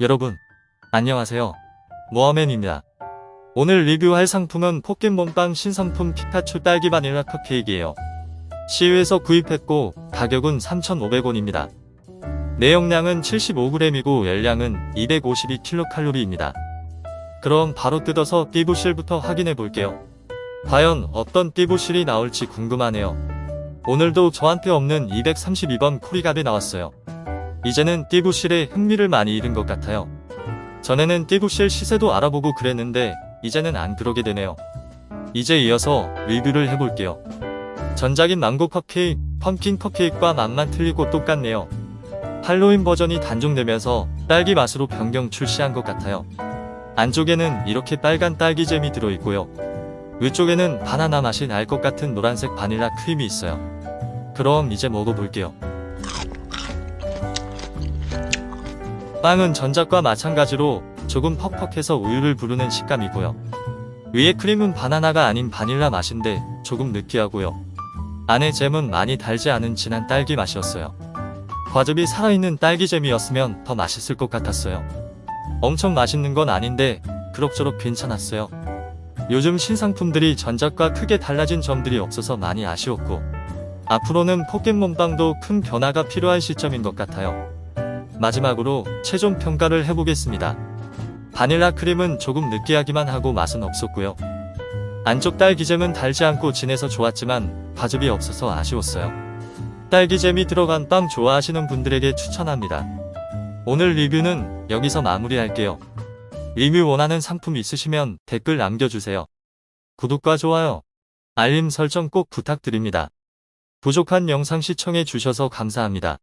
여러분, 안녕하세요. 모아맨입니다. 오늘 리뷰할 상품은 포켓몬빵 신상품 피카츄 딸기 바닐라 컵케이크예요. 시유에서 구입했고 가격은 3,500원입니다. 내용량은 75g이고 열량은 252kcal입니다. 그럼 바로 뜯어서 띠부실부터 확인해 볼게요. 과연 어떤 띠부실이 나올지 궁금하네요. 오늘도 저한테 없는 232번 코리갑이 나왔어요. 이제는 띠부실에 흥미를 많이 잃은 것 같아요. 전에는 띠부실 시세도 알아보고 그랬는데 이제는 안 그러게 되네요. 이제 이어서 리뷰를 해볼게요. 전작인 망고 컵케이크, 펌킨 컵케이크와 맛만 틀리고 똑같네요. 할로윈 버전이 단종되면서 딸기 맛으로 변경 출시한 것 같아요. 안쪽에는 이렇게 빨간 딸기잼이 들어있고요. 위쪽에는 바나나 맛이 날 것 같은 노란색 바닐라 크림이 있어요. 그럼 이제 먹어볼게요. 빵은 전작과 마찬가지로 조금 퍽퍽해서 우유를 부르는 식감이고요. 위에 크림은 바나나가 아닌 바닐라 맛인데 조금 느끼하고요. 안에 잼은 많이 달지 않은 진한 딸기 맛이었어요. 과즙이 살아있는 딸기 잼이었으면 더 맛있을 것 같았어요. 엄청 맛있는 건 아닌데 그럭저럭 괜찮았어요. 요즘 신상품들이 전작과 크게 달라진 점들이 없어서 많이 아쉬웠고 앞으로는 포켓몬빵도 큰 변화가 필요한 시점인 것 같아요. 마지막으로 최종 평가를 해보겠습니다. 바닐라 크림은 조금 느끼하기만 하고 맛은 없었고요. 안쪽 딸기잼은 달지 않고 진해서 좋았지만 과즙이 없어서 아쉬웠어요. 딸기잼이 들어간 빵 좋아하시는 분들에게 추천합니다. 오늘 리뷰는 여기서 마무리할게요. 리뷰 원하는 상품 있으시면 댓글 남겨주세요. 구독과 좋아요, 알림 설정 꼭 부탁드립니다. 부족한 영상 시청해 주셔서 감사합니다.